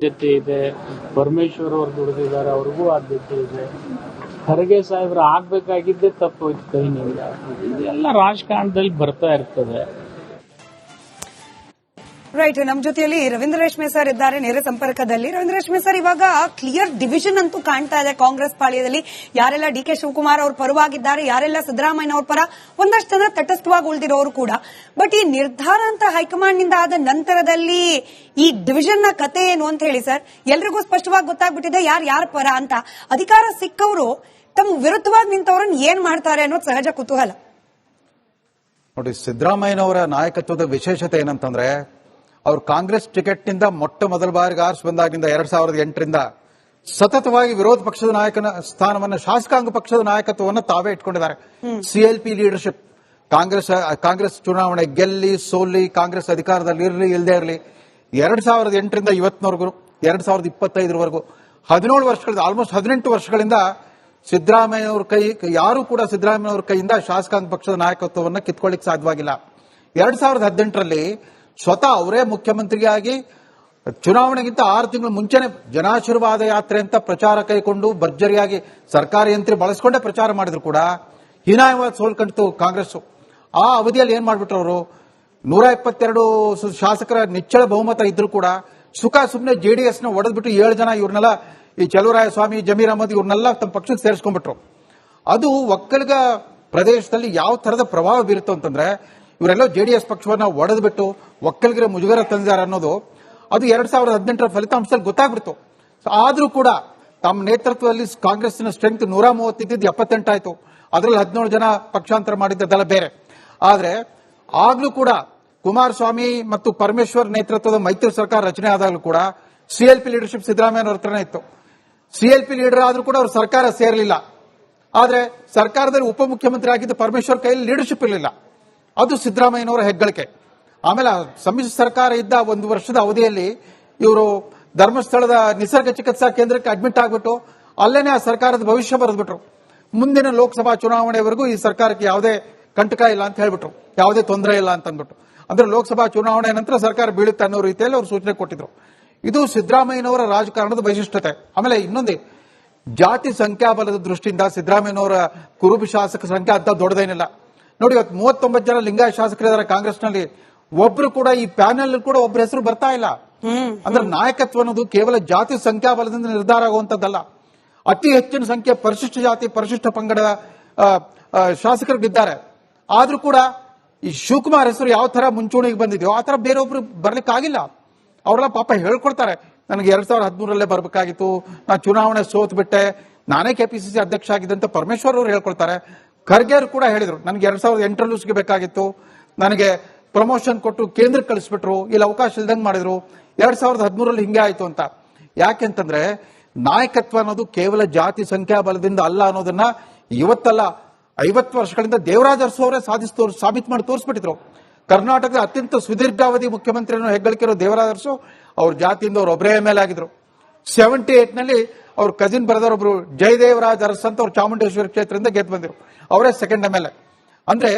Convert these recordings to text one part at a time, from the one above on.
ಆದ್ಯತೆ ಇದೆ, ಪರಮೇಶ್ವರ್ ಅವ್ರು ದುಡಿದಿದ್ದಾರೆ, ಅವ್ರಿಗೂ ಆದ್ಯತೆ ಇದೆ. ಖರ್ಗೆ ಸಾಹೇಬ್ರ ಆಗ್ಬೇಕಾಗಿದ್ದೇ ತಪ್ಪೋಯ್ತು ಕೈನಿಂದ ಇದೆಲ್ಲ ರಾಜಕಾರಣದಲ್ಲಿ ಬರ್ತಾ ಇರ್ತದೆ. ರೈಟ್ ನಮ್ಮ ಜೊತೆಯಲ್ಲಿ ರವೀಂದ್ರ ರೇಷ್ಮೆ ಸರ್ ಇದ್ದಾರೆ, ನೇರ ಸಂಪರ್ಕದಲ್ಲಿ. ರವೀಂದ್ರ ರೇಷ್ಮೆ ಸರ್, ಇವಾಗ ಕ್ಲಿಯರ್ ಡಿವಿಷನ್ ಅಂತೂ ಕಾಣ್ತಾ ಇದೆ ಕಾಂಗ್ರೆಸ್ ಪಾಳ್ಯದಲ್ಲಿ ಯಾರೆಲ್ಲ ಡಿ ಕೆ ಶಿವಕುಮಾರ್ ಅವ್ರ ಪರವಾಗಿದ್ದಾರೆ, ಯಾರೆಲ್ಲ ಸಿದ್ದರಾಮಯ್ಯ ಅವ್ರ ಪರ ಒಂದಷ್ಟು ಜನ ತಟಸ್ಥವಾಗಿ ಉಳಿದಿರೋರು ಕೂಡ. ಬಟ್ ಈ ನಿರ್ಧಾರ ಅಂತ ಹೈಕಮಾಂಡ್ನಿಂದ ಆದ ನಂತರದಲ್ಲಿ ಈ ಡಿವಿಷನ್ನ ಕತೆ ಏನು ಅಂತ ಹೇಳಿ ಸರ್, ಎಲ್ರಿಗೂ ಸ್ಪಷ್ಟವಾಗಿ ಗೊತ್ತಾಗ್ಬಿಟ್ಟಿದೆ ಯಾರು ಯಾರ ಪರ ಅಂತ. ಅಧಿಕಾರ ಸಿಕ್ಕವರು ತಮ್ಮ ವಿರುದ್ಧವಾಗಿ ನಿಂತವ್ರನ್ನ ಏನ್ ಮಾಡ್ತಾರೆ ಅನ್ನೋದು ಸಹಜ ಕುತೂಹಲ. ನೋಡಿ, ಸಿದ್ದರಾಮಯ್ಯನವರ ನಾಯಕತ್ವದ ವಿಶೇಷತೆ ಏನಂತಂದ್ರೆ ಅವ್ರು ಕಾಂಗ್ರೆಸ್ ಟಿಕೆಟ್ನಿಂದ ಮೊಟ್ಟ ಮೊದಲ ಬಾರಿಗೆ ಆರಿಸಿ ಬಂದಾಗಿಂದ ಎರಡ್ ಸಾವಿರದ ಎಂಟರಿಂದ ಸತತವಾಗಿ ವಿರೋಧ ಪಕ್ಷದ ನಾಯಕನ ಸ್ಥಾನವನ್ನ, ಶಾಸಕಾಂಗ ಪಕ್ಷದ ನಾಯಕತ್ವವನ್ನು ತಾವೇ ಇಟ್ಕೊಂಡಿದ್ದಾರೆ. ಸಿಎಲ್ಪಿ ಲೀಡರ್ಶಿಪ್ ಕಾಂಗ್ರೆಸ್ ಕಾಂಗ್ರೆಸ್ ಚುನಾವಣೆ ಗೆಲ್ಲಿ, ಸೋಲಿ, ಕಾಂಗ್ರೆಸ್ ಅಧಿಕಾರದಲ್ಲಿ ಇರಲಿ ಇಲ್ಲದೆ ಇರಲಿ, ಎರಡ್ ಸಾವಿರದ ಎಂಟರಿಂದ ಇವತ್ತಿನವರೆಗೂ ಎರಡ್ ಸಾವಿರದ ಇಪ್ಪತ್ತೈದರವರೆಗೂ, ಹದಿನೇಳು ವರ್ಷಗಳಿಂದ ಆಲ್ಮೋಸ್ಟ್ ಹದಿನೆಂಟು ವರ್ಷಗಳಿಂದ ಸಿದ್ದರಾಮಯ್ಯ ಅವ್ರ ಕೈ, ಯಾರು ಕೂಡ ಸಿದ್ದರಾಮಯ್ಯ ಅವ್ರ ಕೈಯಿಂದ ಶಾಸಕಾಂಗ ಪಕ್ಷದ ನಾಯಕತ್ವವನ್ನು ಕಿತ್ಕೊಳ್ಳಿಕ್ ಸಾಧ್ಯವಾಗಿಲ್ಲ. ಎರಡ್ ಸಾವಿರದ ಹದಿನೆಂಟರಲ್ಲಿ ಸ್ವತಃ ಅವರೇ ಮುಖ್ಯಮಂತ್ರಿಯಾಗಿ ಚುನಾವಣೆಗಿಂತ ಆರು ತಿಂಗಳು ಮುಂಚೆನೆ ಜನಾಶೀರ್ವಾದ ಯಾತ್ರೆ ಅಂತ ಪ್ರಚಾರ ಕೈಕೊಂಡು ಭರ್ಜರಿಯಾಗಿ ಸರ್ಕಾರಿ ಯಂತ್ರಿ ಬಳಸ್ಕೊಂಡೇ ಪ್ರಚಾರ ಮಾಡಿದ್ರು ಕೂಡ. ಹೀನಾಯವಾದ ಸೋಲ್ಕಂಡಿತು ಕಾಂಗ್ರೆಸ್. ಆ ಅವಧಿಯಲ್ಲಿ ಏನ್ ಮಾಡ್ಬಿಟ್ರು ಅವರು? ನೂರ ಇಪ್ಪತ್ತೆರಡು ಶಾಸಕರ ನಿಚ್ಚಳ ಬಹುಮತ ಇದ್ರು ಕೂಡ ಸುಖ ಸುಮ್ಮನೆ ಜೆಡಿಎಸ್ನ ಒಡೆದ್ಬಿಟ್ಟು ಏಳು ಜನ ಇವ್ರನ್ನೆಲ್ಲ ಈ ಚಲುವರಾಯ ಸ್ವಾಮಿ ಜಮೀರ್ ಅಹಮದ್ ಇವ್ರನ್ನೆಲ್ಲ ತಮ್ಮ ಪಕ್ಷಕ್ಕೆ ಸೇರಿಸ್ಕೊಂಡ್ಬಿಟ್ರು. ಅದು ಒಕ್ಕಲಿಗ ಪ್ರದೇಶದಲ್ಲಿ ಯಾವ ತರದ ಪ್ರಭಾವ ಬೀರುತ್ತೋ ಅಂತಂದ್ರೆ ಇವರೆಲ್ಲ ಜೆಡಿಎಸ್ ಪಕ್ಷವನ್ನ ಒಡೆದ್ಬಿಟ್ಟು ಒಕ್ಕಲಿಗರ ಮುಜುಗರ ತಂದಿದ್ದಾರೆ ಅನ್ನೋದು ಅದು ಎರಡ್ ಸಾವಿರದ ಹದಿನೆಂಟರ ಫಲಿತಾಂಶದಲ್ಲಿ ಗೊತ್ತಾಗ್ಬಿಡ್ತು. ಆದ್ರೂ ಕೂಡ ತಮ್ಮ ನೇತೃತ್ವದಲ್ಲಿ ಕಾಂಗ್ರೆಸ್ನ ಸ್ಟ್ರೆಂತ್ ನೂರ ಮೂವತ್ತಿದ್ದು ಎಪ್ಪತ್ತೆಂಟಾಯ್ತು. ಅದರಲ್ಲಿ ಹದಿನೇಳು ಜನ ಪಕ್ಷಾಂತರ ಮಾಡಿದ್ದೆಲ್ಲ ಬೇರೆ. ಆದ್ರೆ ಆಗ್ಲೂ ಕೂಡ ಕುಮಾರಸ್ವಾಮಿ ಮತ್ತು ಪರಮೇಶ್ವರ್ ನೇತೃತ್ವದ ಮೈತ್ರಿ ಸರ್ಕಾರ ರಚನೆ ಆದಾಗಲೂ ಕೂಡ ಸಿಎಲ್ಪಿ ಲೀಡರ್ಶಿಪ್ ಸಿದ್ದರಾಮಯ್ಯ ಹತ್ರನೇ ಇತ್ತು. ಸಿಎಲ್ಪಿ ಲೀಡರ್ ಆದ್ರೂ ಕೂಡ ಅವ್ರ ಸರ್ಕಾರ ಸೇರಲಿಲ್ಲ. ಆದ್ರೆ ಸರ್ಕಾರದಲ್ಲಿ ಉಪಮುಖ್ಯಮಂತ್ರಿ ಆಗಿದ್ದ ಪರಮೇಶ್ವರ್ ಕೈಯಲ್ಲಿ ಲೀಡರ್ಶಿಪ್ ಇರಲಿಲ್ಲ. ಅದು ಸಿದ್ದರಾಮಯ್ಯನವರ ಹೆಗ್ಗಳಿಕೆ. ಆಮೇಲೆ ಸಮ್ಮಿಶ್ರ ಸರ್ಕಾರ ಇದ್ದ ಒಂದು ವರ್ಷದ ಅವಧಿಯಲ್ಲಿ ಇವರು ಧರ್ಮಸ್ಥಳದ ನಿಸರ್ಗ ಚಿಕಿತ್ಸಾ ಕೇಂದ್ರಕ್ಕೆ ಅಡ್ಮಿಟ್ ಆಗ್ಬಿಟ್ಟು ಅಲ್ಲೇನೆ ಆ ಸರ್ಕಾರದ ಭವಿಷ್ಯ ಬರೆದ್ಬಿಟ್ರು. ಮುಂದಿನ ಲೋಕಸಭಾ ಚುನಾವಣೆವರೆಗೂ ಈ ಸರ್ಕಾರಕ್ಕೆ ಯಾವುದೇ ಕಂಟಕ ಇಲ್ಲ ಅಂತ ಹೇಳ್ಬಿಟ್ರು. ಯಾವುದೇ ತೊಂದರೆ ಇಲ್ಲ ಅಂತ ಅಂದ್ಬಿಟ್ಟು. ಅಂದ್ರೆ ಲೋಕಸಭಾ ಚುನಾವಣೆ ನಂತರ ಸರ್ಕಾರ ಬೀಳುತ್ತೆ ಅನ್ನೋ ರೀತಿಯಲ್ಲಿ ಅವರು ಸೂಚನೆ ಕೊಟ್ಟಿದ್ರು. ಇದು ಸಿದ್ದರಾಮಯ್ಯನವರ ರಾಜಕಾರಣದ ವೈಶಿಷ್ಟ್ಯತೆ ಆಮೇಲೆ ಇನ್ನೊಂದೇ, ಜಾತಿ ಸಂಖ್ಯಾಬಲದ ದೃಷ್ಟಿಯಿಂದ ಸಿದ್ದರಾಮಯ್ಯನವರ ಕುರುಬು ಶಾಸಕ ಸಂಖ್ಯೆ ಅಂತ ದೊಡ್ಡದೇನಿಲ್ಲ. ನೋಡಿ ಇವತ್ತು ಮೂವತ್ತೊಂಬತ್ತು ಜನ ಲಿಂಗಾಯತ ಕಾಂಗ್ರೆಸ್ ಕಾಂಗ್ರೆಸ್ನಲ್ಲಿ. ಒಬ್ರು ಕೂಡ ಈ ಪ್ಯಾನೆಲ್ ಕೂಡ ಒಬ್ಬರ ಹೆಸರು ಬರ್ತಾ ಇಲ್ಲ. ಅಂದ್ರೆ ನಾಯಕತ್ವ ಅನ್ನೋದು ಕೇವಲ ಜಾತಿ ಸಂಖ್ಯಾಬಲದಿಂದ ನಿರ್ಧಾರ ಆಗುವಂತದ್ದಲ್ಲ ಅತಿ ಹೆಚ್ಚಿನ ಸಂಖ್ಯೆ ಪರಿಶಿಷ್ಟ ಜಾತಿ ಪರಿಶಿಷ್ಟ ಪಂಗಡದ ಶಾಸಕರು ಇದ್ದಾರೆ ಶಾಸಕರಿದ್ದಾರೆ ಆದ್ರೂ ಕೂಡ ಈ ಶಿವಕುಮಾರ್ ಹೆಸರು ಯಾವ ತರ ಮುಂಚೂಣಿಗೆ ಬಂದಿದೆಯೋ ಆ ತರ ಬೇರೊಬ್ರು ಬರ್ಲಿಕ್ಕೆ ಆಗಿಲ್ಲ ಅವರೆಲ್ಲ ಪಾಪ ಹೇಳ್ಕೊಡ್ತಾರೆ ನನಗೆ ಎರಡ್ ಸಾವಿರದ ಹದಿಮೂರಲ್ಲೇ ಬರ್ಬೇಕಾಗಿತ್ತು. ನಾ ಚುನಾವಣೆ ಸೋತ್ ಬಿಟ್ಟೆ ನಾನೇ ಕೆಪಿಸಿಸಿ ಅಧ್ಯಕ್ಷ ಆಗಿದ್ದಂತ ಪರಮೇಶ್ವರ್ ಅವರು ಹೇಳ್ಕೊಳ್ತಾರೆ ಖರ್ಗೆ ಅವರು ಕೂಡ ಹೇಳಿದರು, ನನಗೆ ಎರಡು ಸಾವಿರದ ಎಂಟರಲ್ಲೂ ಸಿಗಬೇಕಾಗಿತ್ತು ನನಗೆ ಪ್ರಮೋಷನ್ ಕೊಟ್ಟು ಕೇಂದ್ರಕ್ಕೆ ಕಳಿಸ್ಬಿಟ್ರು, ಇಲ್ಲಿ ಅವಕಾಶ ಇಲ್ದಂಗೆ ಮಾಡಿದ್ರು, ಎರಡ್ ಸಾವಿರದ ಹದಿಮೂರಲ್ಲಿ ಹಿಂಗೆ ಆಯಿತು ಅಂತ. ಯಾಕೆಂತಂದ್ರೆ ನಾಯಕತ್ವ ಅನ್ನೋದು ಕೇವಲ ಜಾತಿ ಸಂಖ್ಯಾಬಲದಿಂದ ಅಲ್ಲ ಅನ್ನೋದನ್ನ ಇವತ್ತಲ್ಲ, ಐವತ್ತು ವರ್ಷಗಳಿಂದ ದೇವರಾಜ ಅರಸು ಅವರೇ ಸಾಧಿಸಿ ಸಾಬೀತು ಮಾಡಿ ತೋರಿಸ್ಬಿಟ್ಟಿದ್ರು. ಕರ್ನಾಟಕದ ಅತ್ಯಂತ ಸುದೀರ್ಘಾವಧಿ ಮುಖ್ಯಮಂತ್ರಿಯನ್ನು ಹೆಗ್ಗಳಿಕೆ ದೇವರಾಜ ಅರಸು ಅವ್ರ ಜಾತಿಯಿಂದ ಅವ್ರು ಒಬ್ಬರೇ ಮೇಲೆ ಆಗಿದ್ರು ಸೆವೆಂಟಿ ಏಟ್ನಲ್ಲಿ ಅವ್ರ ಕಸಿನ್ ಬ್ರದರ್ ಒಬ್ರು ಜಯದೇವರಾಜ್ ಅರಸ್ ಅಂತ ಅವ್ರು ಚಾಮುಂಡೇಶ್ವರಿ ಕ್ಷೇತ್ರದಿಂದ ಗೆದ್ದು ಬಂದಿರು. ಅವರೇ ಸೆಕೆಂಡ್ ಎಂ ಎಲ್ ಅಂದ್ರೆ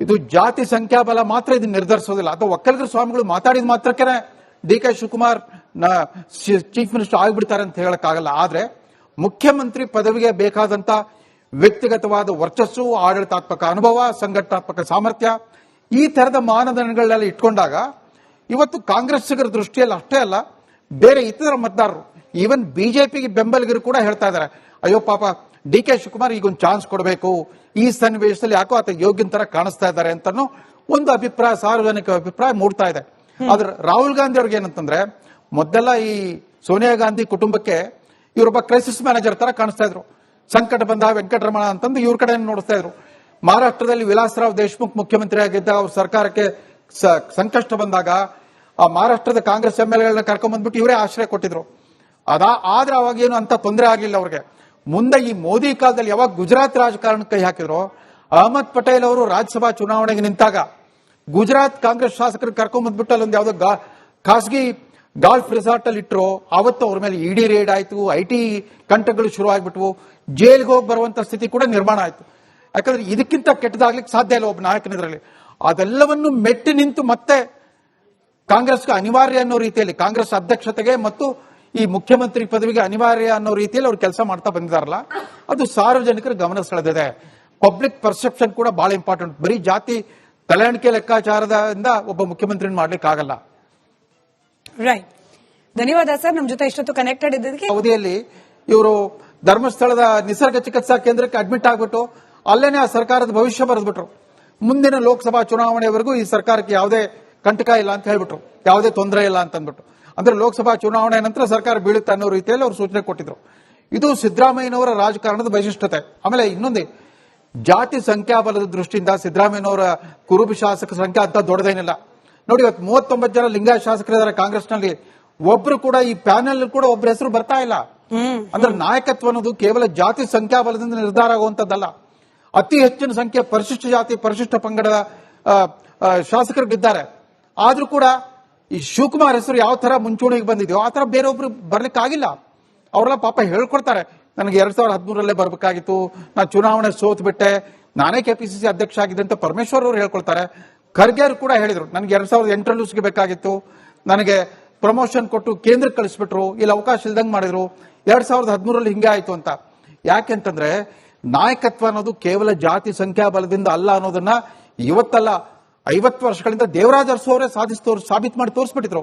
ಇದು ಜಾತಿ ಸಂಖ್ಯಾಬಲ ಮಾತ್ರ ಇದನ್ನ ನಿರ್ಧರಿಸೋದಿಲ್ಲ. ಅಥವಾ ಒಕ್ಕಲಿಗರ ಸ್ವಾಮಿಗಳು ಮಾತಾಡಿದ ಮಾತ್ರಕ್ಕೆ D K Shivakumar chief minister ಆಗಿಬಿಡ್ತಾರೆ ಅಂತ ಹೇಳಕ್ಕಾಗಲ್ಲ. ಆದ್ರೆ ಮುಖ್ಯಮಂತ್ರಿ ಪದವಿಗೆ ಬೇಕಾದಂತ ವ್ಯಕ್ತಿಗತವಾದ ವರ್ಚಸ್ಸು, ಆಡಳಿತಾತ್ಮಕ ಅನುಭವ, ಸಂಘಟನಾತ್ಮಕ ಸಾಮರ್ಥ್ಯ, ಈ ತರದ ಮಾನದಂಡಗಳನ್ನೆಲ್ಲ ಇಟ್ಕೊಂಡಾಗ ಇವತ್ತು ಕಾಂಗ್ರೆಸ್ಸಿಗರ ದೃಷ್ಟಿಯಲ್ಲಿ ಅಷ್ಟೇ ಅಲ್ಲ, ಬೇರೆ ಇತರ ಮತದಾರರು ಈವನ್ ಬಿಜೆಪಿಗೆ ಬೆಂಬಲಿಗರು ಕೂಡ ಹೇಳ್ತಾ ಇದ್ದಾರೆ ಅಯ್ಯೋ ಪಾಪ ಡಿ ಕೆ ಶಿವಕುಮಾರ್ ಈಗ ಒಂದು ಚಾನ್ಸ್ ಕೊಡಬೇಕು. ಈ ಸನ್ನಿವೇಶದಲ್ಲಿ ಯಾಕೋ ಆತ ಯೋಗ್ಯನ ತರ ಕಾಣಿಸ್ತಾ ಇದ್ದಾರೆ ಅಂತ ಒಂದು ಅಭಿಪ್ರಾಯ ಸಾರ್ವಜನಿಕ ಅಭಿಪ್ರಾಯ ಮೂಡ್ತಾ ಇದೆ. ಆದ್ರೆ ರಾಹುಲ್ ಗಾಂಧಿ ಅವ್ರಿಗೆ ಏನಂತಂದ್ರೆ ಮೊದಲೆಲ್ಲ ಈ ಸೋನಿಯಾ ಗಾಂಧಿ ಕುಟುಂಬಕ್ಕೆ ಇವರೊಬ್ಬ ಕ್ರೈಸಿಸ್ ಮ್ಯಾನೇಜರ್ ತರ ಕಾಣಿಸ್ತಾ ಇದ್ರು. ಸಂಕಟ ಬಂದ ವೆಂಕಟರಮಣ ಅಂತಂದು ಇವ್ರ ಕಡೆ ನೋಡಿಸ್ತಾ ಇದ್ರು. ಮಹಾರಾಷ್ಟ್ರದಲ್ಲಿ ವಿಲಾಸರಾವ್ ದೇಶಮುಖ್ ಮುಖ್ಯಮಂತ್ರಿ ಆಗಿದ್ದ ಅವ್ರ ಸರ್ಕಾರಕ್ಕೆ ಸಂಕಷ್ಟ ಬಂದಾಗ ಆ ಮಹಾರಾಷ್ಟ್ರದ ಕಾಂಗ್ರೆಸ್ ಎಂ ಎಲ್ ಎಗಳನ್ನ ಕರ್ಕೊಂಡ್ಬಂದ್ಬಿಟ್ಟು ಇವರೇ ಆಶ್ರಯ ಕೊಟ್ಟಿದ್ರು. ಅದಾ, ಆದ್ರೆ ಅವಾಗೇನು ಅಂತ ತೊಂದರೆ ಆಗಲಿಲ್ಲ ಅವ್ರಿಗೆ. ಮುಂದೆ ಈ ಮೋದಿ ಕಾಲದಲ್ಲಿ ಯಾವಾಗ ಗುಜರಾತ್ ರಾಜಕಾರಣ ಕೈ ಹಾಕಿದ್ರು, ಅಹಮದ್ ಪಟೇಲ್ ಅವರು ರಾಜ್ಯಸಭಾ ಚುನಾವಣೆಗೆ ನಿಂತಾಗ, ಗುಜರಾತ್ ಕಾಂಗ್ರೆಸ್ ಶಾಸಕರು ಕರ್ಕೊಂಡ್ ಬಂದ್ಬಿಟ್ಟು ಅಲ್ಲೊಂದು ಯಾವ್ದೋ ಖಾಸಗಿ ಗಾಲ್ಫ್ ರೆಸಾರ್ಟ್ ಅಲ್ಲಿ ಇಟ್ಟರು ಅವತ್ತು ಅವ್ರ ಮೇಲೆ ಇಡಿ ರೇಡ್ ಆಯ್ತು, ಐ ಟಿ ಕಂಟಕಗಳು ಶುರು ಆಗ್ಬಿಟ್ವು, ಜೈಲ್ಗೆ ಹೋಗಿ ಬರುವಂತ ಸ್ಥಿತಿ ಕೂಡ ನಿರ್ಮಾಣ ಆಯ್ತು. ಯಾಕಂದ್ರೆ ಇದಕ್ಕಿಂತ ಕೆಟ್ಟದಾಗ್ಲಿಕ್ಕೆ ಸಾಧ್ಯ ಇಲ್ಲ ಒಬ್ಬ ನಾಯಕನ ಇದರಲ್ಲಿ ಅದೆಲ್ಲವನ್ನು ಮೆಟ್ಟಿ ನಿಂತು ಮತ್ತೆ ಕಾಂಗ್ರೆಸ್ಗೆ ಅನಿವಾರ್ಯ ಅನ್ನೋ ರೀತಿಯಲ್ಲಿ, ಕಾಂಗ್ರೆಸ್ ಅಧ್ಯಕ್ಷತೆಗೆ ಮತ್ತು ಈ ಮುಖ್ಯಮಂತ್ರಿ ಪದವಿಗೆ ಅನಿವಾರ್ಯ ಅನ್ನೋ ರೀತಿಯಲ್ಲಿ ಅವ್ರು ಕೆಲಸ ಮಾಡ್ತಾ ಬಂದಿದಾರಲ್ಲ ಅದು ಸಾರ್ವಜನಿಕರ ಗಮನ ಸೆಳೆದಿದೆ. ಪಬ್ಲಿಕ್ ಪರ್ಸೆಪ್ಷನ್ ಕೂಡ ಬಹಳ ಇಂಪಾರ್ಟೆಂಟ್ ಬರೀ ಜಾತಿ ಕಲ್ಯಾಣಿಕೆ ಲೆಕ್ಕಾಚಾರದಿಂದ ಒಬ್ಬ ಮುಖ್ಯಮಂತ್ರಿ ಮಾಡ್ಲಿಕ್ಕೆ ಆಗಲ್ಲ. ರೈಟ್ ಧನ್ಯವಾದ ಸರ್ ನಮ್ ಜೊತೆ ಇಷ್ಟೊತ್ತು ಕನೆಕ್ಟೆಡ್ ಇದ್ದದಕ್ಕೆ. ಅವಧಿಯಲ್ಲಿ ಇವರು ಧರ್ಮಸ್ಥಳದ ನಿಸರ್ಗ ಚಿಕಿತ್ಸಾ ಕೇಂದ್ರಕ್ಕೆ ಅಡ್ಮಿಟ್ ಆಗ್ಬಿಟ್ಟು ಅಲ್ಲೇನೆ ಆ ಸರ್ಕಾರದ ಭವಿಷ್ಯ ಬರೆದ್ಬಿಟ್ರು. ಮುಂದಿನ ಲೋಕಸಭಾ ಚುನಾವಣೆವರೆಗೂ ಈ ಸರ್ಕಾರಕ್ಕೆ ಯಾವುದೇ ಕಂಟಕ ಇಲ್ಲ ಅಂತ ಹೇಳ್ಬಿಟ್ರು. ಯಾವುದೇ ತೊಂದರೆ ಇಲ್ಲ ಅಂತ ಅಂದ್ಬಿಟ್ಟು ಅಂದ್ರೆ ಲೋಕಸಭಾ ಚುನಾವಣೆ ನಂತರ ಸರ್ಕಾರ ಬೀಳುತ್ತೆ ಅನ್ನೋ ರೀತಿಯಲ್ಲಿ ಅವರು ಸೂಚನೆ ಕೊಟ್ಟಿದ್ರು. ಇದು ಸಿದ್ದರಾಮಯ್ಯನವರ ರಾಜಕಾರಣದ ವೈಶಿಷ್ಟ್ಯತೆ. ಆಮೇಲೆ ಇನ್ನೊಂದೇ ಜಾತಿ ಸಂಖ್ಯಾಬಲದ ದೃಷ್ಟಿಯಿಂದ ಸಿದ್ದರಾಮಯ್ಯನವರ ಕುರುಬ ಶಾಸಕ ಸಂಖ್ಯೆ ಅಂತ ದೊಡ್ಡದೇನಿಲ್ಲ. ನೋಡಿ ಇವತ್ತು ಮೂವತ್ತೊಂಬತ್ತು ಜನ ಲಿಂಗಾಯತ ಶಾಸಕರಿದ್ದಾರೆ ಕಾಂಗ್ರೆಸ್ನಲ್ಲಿ. ಒಬ್ರು ಕೂಡ ಈ ಪ್ಯಾನೆಲ್ ಕೂಡ ಒಬ್ಬರ ಹೆಸರು ಬರ್ತಾ ಇಲ್ಲ. ಅಂದ್ರೆ ನಾಯಕತ್ವ ಅನ್ನೋದು ಕೇವಲ ಜಾತಿ ಸಂಖ್ಯಾಬಲದಿಂದ ನಿರ್ಧಾರ ಆಗುವಂತದ್ದಲ್ಲ ಅತಿ ಹೆಚ್ಚಿನ ಸಂಖ್ಯೆ ಪರಿಶಿಷ್ಟ ಜಾತಿ ಪರಿಶಿಷ್ಟ ಪಂಗಡದ ಶಾಸಕರು ಇದ್ದಾರೆ ಶಾಸಕರಿದ್ದಾರೆ ಆದ್ರೂ ಕೂಡ ಈ ಶಿವಕುಮಾರ್ ಹೆಸರು ಯಾವ ತರ ಮುಂಚೂಣಿಗೆ ಬಂದಿದೆಯೋ ಆ ತರ ಬೇರೊಬ್ರು ಬರ್ಲಿಕ್ಕೆ ಆಗಿಲ್ಲ ಅವರೆಲ್ಲ ಪಾಪ ಹೇಳ್ಕೊಡ್ತಾರೆ, ನನಗೆ ಎರಡ್ ಸಾವಿರದ ಹದಿಮೂರಲ್ಲೇ ಬರ್ಬೇಕಾಗಿತ್ತು ನಾ ಚುನಾವಣೆ ಸೋತ್ ಬಿಟ್ಟೆ ನಾನೇ ಸಿ ಅಧ್ಯಕ್ಷ ಆಗಿದ್ದೆ ಅಂತ ಪರಮೇಶ್ವರ್ ಅವರು ಹೇಳ್ಕೊಳ್ತಾರೆ. ಖರ್ಗೆ ಅವರು ಕೂಡ ಹೇಳಿದ್ರು, ನನಗೆ ಎರಡ್ ಸಾವಿರದ ಎಂಟರಲ್ಲೂ ಸಿಗಬೇಕಾಗಿತ್ತು ನನಗೆ ಪ್ರಮೋಷನ್ ಕೊಟ್ಟು ಕೇಂದ್ರಕ್ಕೆ ಕಳಿಸ್ಬಿಟ್ರು, ಇಲ್ಲಿ ಅವಕಾಶ ಇಲ್ದಂಗೆ ಮಾಡಿದ್ರು, ಎರಡ್ ಸಾವಿರದ ಹದಿಮೂರಲ್ಲಿ ಹಿಂಗೆ ಆಯ್ತು ಅಂತ. ಯಾಕೆಂತಂದ್ರೆ ನಾಯಕತ್ವ ಅನ್ನೋದು ಕೇವಲ ಜಾತಿ ಸಂಖ್ಯಾಬಲದಿಂದ ಅಲ್ಲ ಅನ್ನೋದನ್ನ ಇವತ್ತಲ್ಲ ಐವತ್ತು ವರ್ಷಗಳಿಂದ ದೇವರಾಜ ಅರಸು ಅವರೇ ಸಾಧಿಸಿ ತೋರ್, ಸಾಬೀತು ಮಾಡಿ ತೋರಿಸ್ಬಿಟ್ಟಿದ್ರು.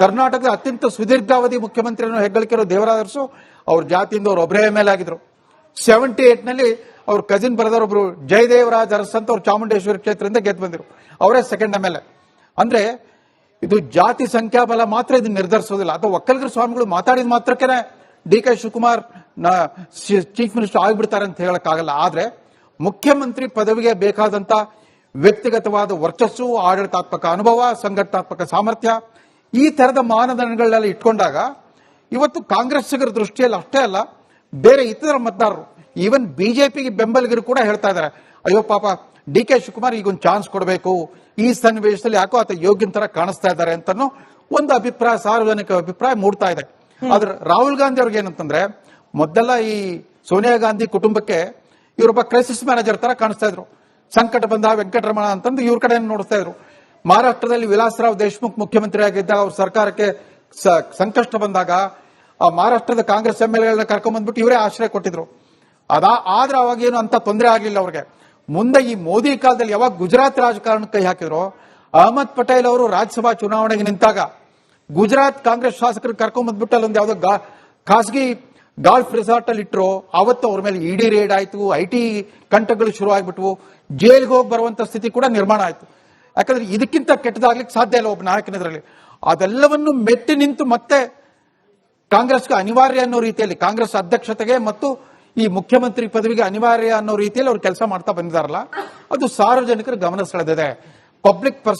ಕರ್ನಾಟಕದ ಅತ್ಯಂತ ಸುದೀರ್ಘಾವಧಿ ಮುಖ್ಯಮಂತ್ರಿ ಅನ್ನೋ ಹೆಗ್ಗಳಿಕೆ ಇರೋ ದೇವರಾಜ ಅರಸು ಅವ್ರ ಜಾತಿಯಿಂದ ಅವ್ರು ಒಬ್ಬರೇ ಮೇಲೆ ಆಗಿದ್ರು ಸೆವೆಂಟಿ ಏಟ್ನಲ್ಲಿ ಅವ್ರ ಕಜಿನ್ ಬ್ರದರ್ ಒಬ್ರು ಜಯದೇವರಾಜ್ ಅರಸ್ ಅಂತ ಅವ್ರು ಚಾಮುಂಡೇಶ್ವರಿ ಕ್ಷೇತ್ರದಿಂದ ಗೆದ್ದು ಬಂದಿರು. ಅವರೇ ಸೆಕೆಂಡ್ ಮೇಲೆ ಅಂದ್ರೆ ಇದು ಜಾತಿ ಸಂಖ್ಯಾಬಲ ಮಾತ್ರ ಇದನ್ನ ನಿರ್ಧರಿಸೋದಿಲ್ಲ. ಅಥವಾ ಒಕ್ಕಲಿಗರ ಸ್ವಾಮಿಗಳು ಮಾತಾಡಿದ ಮಾತ್ರಕ್ಕೆ D K Shivakumar chief minister ಆಗಿಬಿಡ್ತಾರೆ ಅಂತ ಹೇಳಕ್ಕಾಗಲ್ಲ. ಆದ್ರೆ ಮುಖ್ಯಮಂತ್ರಿ ಪದವಿಗೆ ಬೇಕಾದಂತ ವ್ಯಕ್ತಿಗತವಾದ ವರ್ಚಸ್ಸು ಆಡಳಿತಾತ್ಮಕ ಅನುಭವ ಸಂಘಟನಾತ್ಮಕ ಸಾಮರ್ಥ್ಯ ಈ ತರದ ಮಾನದಂಡಗಳನ್ನೆಲ್ಲ ಇಟ್ಕೊಂಡಾಗ ಇವತ್ತು ಕಾಂಗ್ರೆಸ್ಸಿಗರ ದೃಷ್ಟಿಯಲ್ಲಿ ಅಷ್ಟೇ ಅಲ್ಲ ಬೇರೆ ಇತರ ಮತದಾರರು ಈವನ್ ಬಿಜೆಪಿಗೆ ಬೆಂಬಲಿಗರು ಕೂಡ ಹೇಳ್ತಾ ಇದ್ದಾರೆ ಅಯ್ಯೋ ಪಾಪ ಡಿ ಕೆ ಶಿವಕುಮಾರ್ ಈಗ ಒಂದು ಚಾನ್ಸ್ ಕೊಡಬೇಕು ಈ ಸನ್ನಿವೇಶದಲ್ಲಿ ಯಾಕೋ ಆತ ಯೋಗ್ಯನ ತರ ಕಾಣಿಸ್ತಾ ಇದ್ದಾರೆ ಅಂತ ಒಂದು ಅಭಿಪ್ರಾಯ ಸಾರ್ವಜನಿಕ ಅಭಿಪ್ರಾಯ ಮೂಡ್ತಾ ಇದೆ. ಆದ್ರೆ ರಾಹುಲ್ ಗಾಂಧಿ ಅವ್ರಿಗೆ ಏನಂತಂದ್ರೆ ಮೊದಲೆಲ್ಲ ಈ ಸೋನಿಯಾ ಗಾಂಧಿ ಕುಟುಂಬಕ್ಕೆ ಇವರೊಬ್ಬ ಕ್ರೈಸಿಸ್ ಮ್ಯಾನೇಜರ್ ತರ ಕಾಣಿಸ್ತಾ ಇದ್ರು. ಸಂಕಟ ಬಂದ ವೆಂಕಟರಮಣ ಅಂತಂದು ಇವ್ರ ಕಡೆ ನೋಡ್ತಾ ಇದ್ರು. ಮಹಾರಾಷ್ಟ್ರದಲ್ಲಿ ವಿಲಾಸರಾವ್ ದೇಶ್ಮುಖ್ ಮುಖ್ಯಮಂತ್ರಿ ಆಗಿದ್ದಾಗ ಅವ್ರ ಸರ್ಕಾರಕ್ಕೆ ಸಂಕಷ್ಟ ಬಂದಾಗ, ಆ ಮಹಾರಾಷ್ಟ್ರದ ಕಾಂಗ್ರೆಸ್ ಎಂ ಎಲ್ ಎಗಳನ್ನ ಕರ್ಕೊಂಡ್ಬಂದ್ಬಿಟ್ಟು ಇವರೇ ಆಶ್ರಯ ಕೊಟ್ಟಿದ್ರು. ಅದಾ, ಆದ್ರೆ ಅವಾಗ ಏನು ಅಂತ ತೊಂದರೆ ಆಗಲಿಲ್ಲ ಅವ್ರಿಗೆ. ಮುಂದೆ ಈ ಮೋದಿ ಕಾಲದಲ್ಲಿ ಯಾವಾಗ ಗುಜರಾತ್ ರಾಜಕಾರಣ ಕೈ ಹಾಕಿದ್ರು, ಅಹಮದ್ ಪಟೇಲ್ ಅವರು ರಾಜ್ಯಸಭಾ ಚುನಾವಣೆಗೆ ನಿಂತಾಗ, ಗುಜರಾತ್ ಕಾಂಗ್ರೆಸ್ ಶಾಸಕರು ಕರ್ಕೊಂಡ್ಬಂದ್ಬಿಟ್ಟು ಅಲ್ಲೊಂದು ಯಾವ್ದೋ ಖಾಸಗಿ ಗಾಲ್ಫ್ ರೆಸಾರ್ಟ್ ಅಲ್ಲಿ ಇಟ್ಟರು ಅವತ್ತು ಅವ್ರ ಮೇಲೆ ಇಡಿ ರೇಡ್ ಆಯ್ತು ಐ ಟಿ ಕಂಟಕಗಳು ಶುರು ಆಗ್ಬಿಟ್ವು, ಜೈಲ್ಗೆ ಹೋಗಿ ಬರುವಂತ ಸ್ಥಿತಿ ಕೂಡ ನಿರ್ಮಾಣ ಆಯ್ತು. ಯಾಕಂದ್ರೆ ಇದಕ್ಕಿಂತ ಕೆಟ್ಟದಾಗ್ಲಿಕ್ಕೆ ಸಾಧ್ಯ ಇಲ್ಲ ಒಬ್ಬ ನಾಯಕನದ್ರಲ್ಲಿ. ಅದೆಲ್ಲವನ್ನು ಮೆಟ್ಟಿ ನಿಂತು ಮತ್ತೆ ಕಾಂಗ್ರೆಸ್ಗೆ ಅನಿವಾರ್ಯ ಅನ್ನೋ ರೀತಿಯಲ್ಲಿ, ಕಾಂಗ್ರೆಸ್ ಅಧ್ಯಕ್ಷತೆಗೆ ಮತ್ತು ಈ ಮುಖ್ಯಮಂತ್ರಿ ಪದವಿಗೆ ಅನಿವಾರ್ಯ ಅನ್ನೋ ರೀತಿಯಲ್ಲಿ ಅವ್ರು ಕೆಲಸ ಮಾಡ್ತಾ ಬಂದಿದಾರಲ್ಲ, ಅದು ಸಾರ್ವಜನಿಕರ ಗಮನ ಸೆಳೆದಿದೆ. Public perception